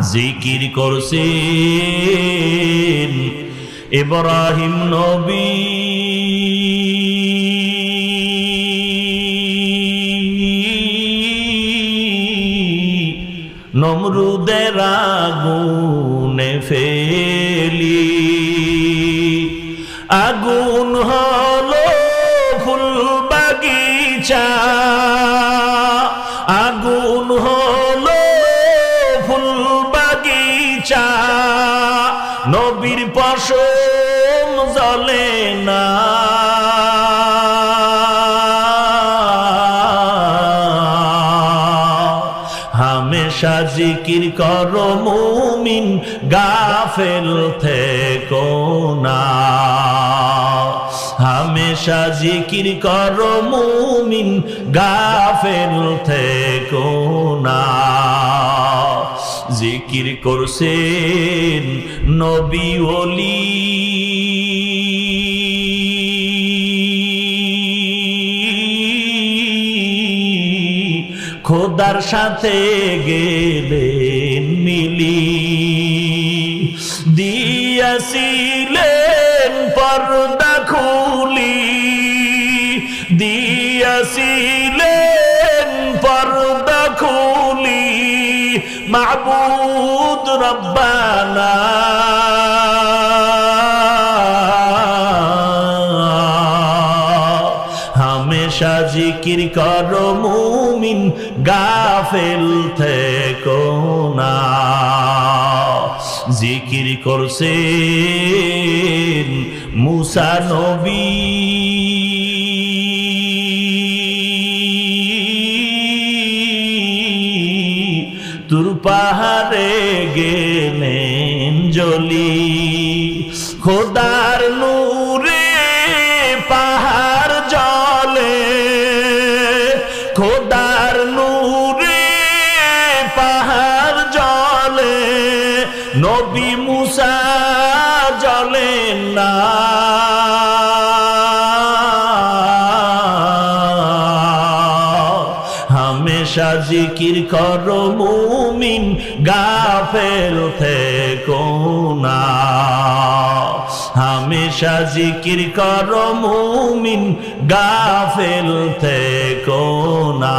জিকির করছেন ইব্রাহিম নবী। নমরুদের আগুনে ফেলি। আগুন হলো ফুল বাগিচা বাগিচা নবীর পশম জ্বলে না। হামেশা জিকির কর মুমিন, গাফেল থেকো না। হামেশা জিকির কর মুমিন, গাফেল থেকো না। জিকির করছেন নবী ওলি। খোদার সাথে গেলেন মিলি। দিয়াছিলেন পর্দা খুলি। দিয়াছিলেন মাবুদ রব্বানা। হামেশা জিকির কর মুমিন গাফেল থেকো না। জিকির করছেন মুসা নবী। তুর পাহাড়ে গেলেন জলি। খোদার নূরে পাহাড় জলে। খোদার নূরে পাহাড় জলে। নবী মুসা জলে না। হামেশা জিকির কর মুমিন গাফেল থেকো না। হামেশা জিকির কর মুমিন গাফেল থেকো না।